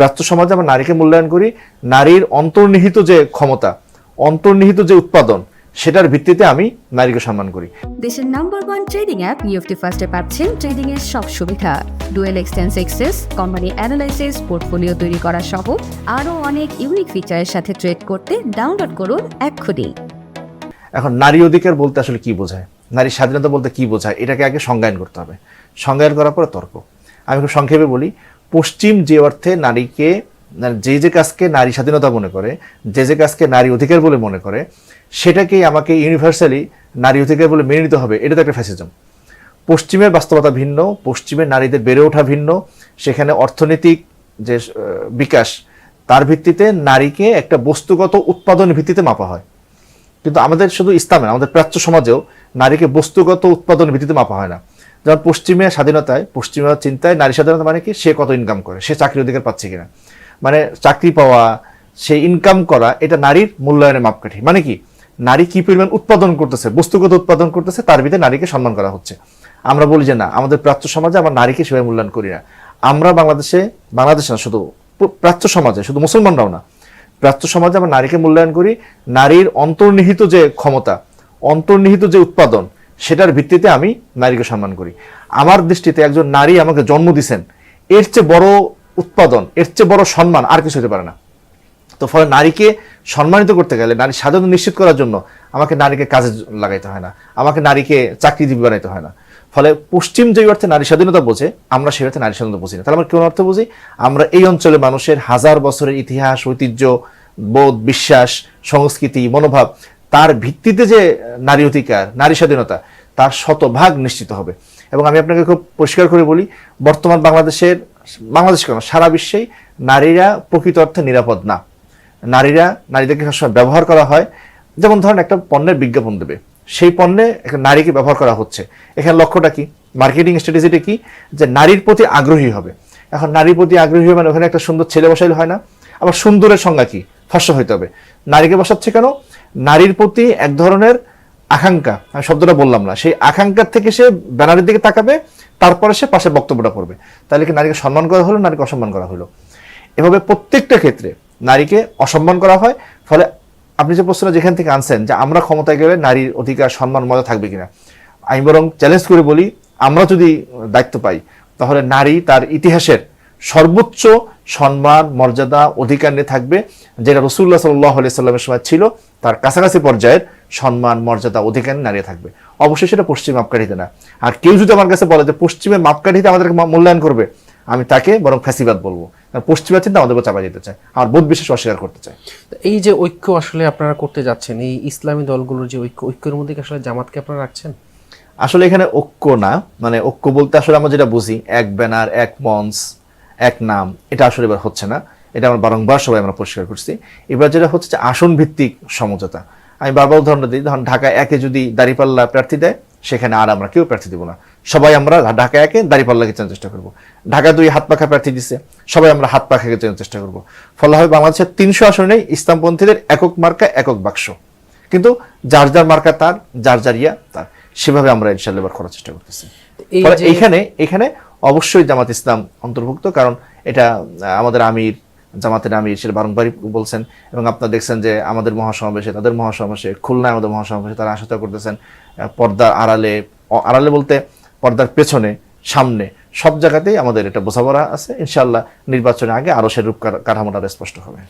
প্রাচ্য সমাজে আমরা নারীকে মূল্যায়ন করি নারীর অন্তর্নিহিত যে ক্ষমতা অন্তর্নিহিত যে উৎপাদন সেটার ভিত্তিতে আমি নারীকে সম্মান করি। দেশের নাম্বার ওয়ান ট্রেডিং অ্যাপ নিউফটি ফার্স্টে পাচ্ছেন ট্রেডিং এর সব সুবিধা। ডুয়েল এক্সটেন্স এক্সেস কোম্পানি অ্যানালাইসিস পোর্টফোলিও তৈরি করা সহ আরও অনেক ইউনিক ফিচারের সাথে ট্রেড করতে ডাউনলোড করুন এক্ষুনি। এখন নারী অধিকার বলতে আসলে কি বোঝায়? নারী স্বাধীনতা বলতে কি বোঝায়? এটাকে আগে সংজ্ঞায়ন করতে হবে। সংজ্ঞায়ন করার পরে তর্ক। আমি খুব সংক্ষেপে বলি পশ্চিম যে অর্থে নারীকে যে যে কাজকে নারী স্বাধীনতা মনে করে, যে যে কাজকে নারী অধিকার বলে মনে করে, সেটাকেই আমাকে ইউনিভার্সালি নারী অধিকার বলে মেনে নিতে হবে। এটা তো একটা ফ্যাসিজম পশ্চিমের বাস্তবতা ভিন্ন, পশ্চিমের নারীদের বেড়ে ওঠা ভিন্ন, সেখানে অর্থনৈতিক যে বিকাশ, তার ভিত্তিতে নারীকে একটা বস্তুগত উৎপাদনের ভিত্তিতে মাপা হয়। কিন্তু আমাদের শুধু ইসলামে আমাদের প্রাচ্য সমাজেও নারীকে বস্তুগত উৎপাদনের ভিত্তিতে মাপা হয় না। যেমন পশ্চিমে স্বাধীনতায়, পশ্চিমা চিন্তায় নারী স্বাধীনতা মানে কি? সে কত ইনকাম করে, সে চাকরি অধিকার পাচ্ছে কিনা। মানে চাকরি পাওয়া, সে ইনকাম করা, এটা নারীর মূল্যায়নের মাপকাঠি। মানে কি? নারী কি পরিমাণ উৎপাদন করতেছে, বস্তুগত উৎপাদন করতেছে, তার ভিতরে নারীকে সম্মান করা হচ্ছে। আমরা বলি যে না, আমাদের প্রাচ্য সমাজে আমরা নারীকে সেভাবে মূল্যায়ন করি না। আমরা বাংলাদেশে বাংলাদেশে না, শুধু প্রাচ্য সমাজে, শুধু মুসলমানরাও না। প্রাচ্য সমাজে আমরা নারীকে মূল্যায়ন করি, নারীর অন্তর্নিহিত যে ক্ষমতা, অন্তর্নিহিত যে উৎপাদন সেটার ভিত্তিতে আমি নারীকে সম্মান করি। আমার দৃষ্টিতে একজন নারী আমাকে জন্ম দিছেন, এর চেয়ে বড় উৎপাদন, এর চেয়ে বড় সম্মান আর কিছু হতে পারে না। তো ফলে নারীকে সম্মানিত করতে গেলে, নারী স্বাধীনতা নিশ্চিত করার জন্য আমাকে নারীকে কাজে লাগাইতে হয় না, আমাকে নারীকে চাকরিজীবী বানাইতে হয় না। ফলে পশ্চিম যে অর্থে নারী স্বাধীনতা বোঝে, আমরা সেই অর্থে নারী স্বাধীনতা বুঝি না। তাহলে আমরা কোন অর্থে বুঝি? আমরা এই অঞ্চলের মানুষের হাজার বছরের ইতিহাস, ঐতিহ্য, বোধ, বিশ্বাস, সংস্কৃতি, মনোভাব, তার ভিত্তিতে যে নারী অধিকার, নারী স্বাধীনতা তার শতভাগ নিশ্চিত হবে। এবং আমি আপনাকে খুব পরিষ্কার করে বলি, বর্তমান বাংলাদেশের, বাংলাদেশ কেন, সারা বিশ্বেই নারীরা প্রকৃত অর্থে নিরাপদ না। নারীরা, নারীদেরকে সবসময় ব্যবহার করা হয়। যেমন ধরেন একটা পণ্যের বিজ্ঞাপন দেবে। সেই পণ্যে একটা নারীকে ব্যবহার করা হচ্ছে। এখানে লক্ষ্যটা কি? মার্কেটিং স্ট্র্যাটেজিটা কি? যে নারীর প্রতি আগ্রহী হবে। এখন নারীর প্রতি আগ্রহী হবে মানে ওখানে একটা সুন্দর ছেলে বসাইলে হয় না। আবার সুন্দরের সংজ্ঞা কি? ফর্সা হইতে হবে। নারীকে বসাচ্ছে কেন? নারীর প্রতি এক ধরনের আকাঙ্ক্ষা, আমি শব্দটা বললাম না, সেই আকাঙ্ক্ষার থেকে সে ব্যানারের দিকে তাকাবে, তারপরে সে পাশে বক্তব্যটা করবে তাহলে কি নারীকে সম্মান করা হলো, নারীকে অসম্মান করা হলো? এভাবে প্রত্যেকটা ক্ষেত্রে নারীকে অসম্মান করা হয়, ফলে আপনি যে প্রশ্নটা যেখান থেকে আনছেন যে আমরা ক্ষমতায় গেলে নারীর অধিকার, সম্মান মজা থাকবে কিনা, আমি বরং চ্যালেঞ্জ করে বলি, আমরা যদি দায়িত্ব পাই, তাহলে নারী তার ইতিহাসের সর্বোচ্চ সম্মান মর্যাদা অধিকার নিয়ে থাকবে। যেটা রসুল্লাহ সাল্লাহ সাল্লামের সময় ছিল তার কাছাকাছি পর্যায়ের সম্মান মর্যাদা অধিকার নিয়ে নারী থাকবে। অবশ্যই সেটা পশ্চিম মাপকাঠিতে না। আর কেউ যদি আমার কাছে বলে যে পশ্চিমের মাপকাঠিতে আমাদেরকে মূল্যায়ন করবে আমি তাকে বরং ফ্যাসিবাদ বলব। পশ্চিমা চিন্তা আমাদের চাপা যেতে চায় আর বোধ বিশেষ অস্বীকার করতে চায়। তো এই যে ঐক্য আসলে আপনারা করতে যাচ্ছেন এই ইসলামী দলগুলোর যে ঐক্য ঐক্যের মধ্যে আসলে জামাতকে আপনারা রাখছেন? আসলে এখানে ঐক্য না। মানে ঐক্য বলতে আসলে আমরা যেটা বুঝি এক ব্যানার এক মঞ্চ এক নাম এটা আসলে এবার হচ্ছে না। এটা আমরা বারংবার সবাই আমরা পরিষ্কার করছি। এবার যেটা হচ্ছে যে আসন ভিত্তিক সমঝোতা। আমি বারবার উদাহরণ দিই ধরুন ঢাকা একে যদি দাঁড়িপাল্লা প্রার্থী দেয় সেখানে আর আমরা কেউ প্রার্থী দেবো না। সবাই আমরা ঢাকা একে দাঁড়িপাল্লাকে চেনার চেষ্টা করব। ঢাকা দুই হাত পাখা প্রার্থী দিচ্ছে সবাই আমরা হাত পাখাকে চেনার চেষ্টা করব। ফলে হবে বাংলাদেশের তিনশো আসনে ইসলামপন্থীদের একক মার্কা একক বাক্স। কিন্তু যার যার মার্কা তার যার যার ইয়া তার। সেভাবে আমরা ইনশাল্লাহ করার চেষ্টা করতেছি। এইখানে এখানে অবশ্যই জামাত ইসলাম অন্তর্ভুক্ত, কারণ এটা আমাদের আমির, জামাতের আমির সেটা বারংবারই বলছেন এবং আপনারা দেখছেন যে আমাদের মহাসমাবেশে, তাদের মহাসমাবেশে, খুলনায় আমাদের মহাসমাবেশে তারা আশা করতেছেন পর্দার আড়ালে আড়ালে বলতে পর্দার পেছনে, সামনে, সব জায়গাতেই আমাদের এটা বোঝাপড়া আছে। ইনশাল্লাহ নির্বাচনের আগে আরও সে রূপ কাঠামোটা স্পষ্ট হবে।